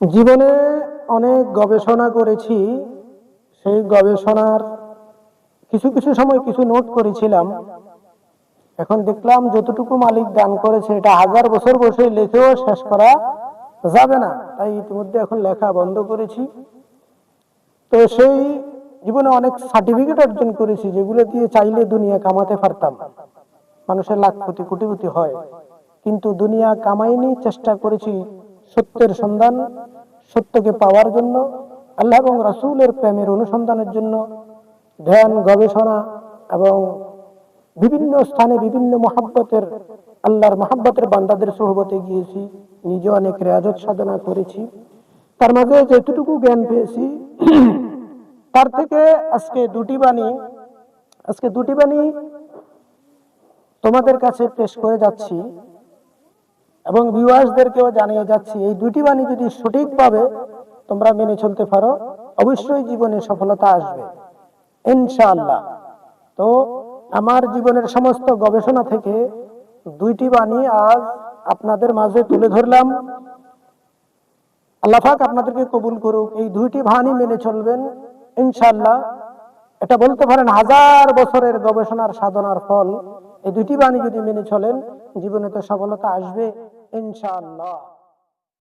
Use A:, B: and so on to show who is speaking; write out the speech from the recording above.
A: জীবনে অনেক গবেষণা করেছি। সেই গবেষণার কিছু কিছু সময় কিছু নোট করেছিলাম। এখন দেখলাম যতটুকু মালিক দান করেছে, এটা হাজার বছর বসে লেখেও শেষ করা যাবে না। তাই ইতিমধ্যে এখন লেখা বন্ধ করেছি। তো সেই জীবনে অনেক সার্টিফিকেট অর্জন করেছি, যেগুলো দিয়ে চাইলে দুনিয়া কামাতে পারতাম। মানুষের লাখ কোটি কোটিপতি হয়। কিন্তু দুনিয়া কামাইনি, চেষ্টা করেছি সত্যের সন্ধান, সত্যকে পাওয়ার জন্য, আল্লাহ এবং রাসূলের প্রেমের অনুসন্ধানের জন্য, ধ্যান, গবেষণা এবং বিভিন্ন স্থানে বিভিন্ন মহাব্বতের, আল্লাহর মহাব্বতের বান্দাদের সহবতে গিয়েছি, নিজে অনেক রেয়াজত সাধনা করেছি। তার মাঝে যেটুকু জ্ঞান পেয়েছি, তার থেকে আজকে দুটি বাণী, আজকে দুটি বাণী তোমাদের কাছে পেশ করে যাচ্ছি। এবং ভিউয়ার্সদেরকেও জানিয়ে যাচ্ছি, এই দুটি বাণী যদি সঠিকভাবে তোমরা মেনে চলতে পারো, অবশ্যই জীবনে সফলতা আসবে। ইনশাআল্লাহ। তো আমার জীবনের সমস্ত গবেষণা থেকে দুইটি বাণী আজ আপনাদের মাঝে তুলে ধরলাম। আল্লাহ পাক আপনাদেরকে কবুল করুক, এই দুইটি বাণী মেনে চলবেন, ইনশাআল্লাহ। এটা বলতে পারেন হাজার বছরের গবেষণার সাধনার ফল। এই দুইটি বাণী যদি মেনে চলেন, জীবনে তো সফলতা আসবে। ইনশাআল্লাহ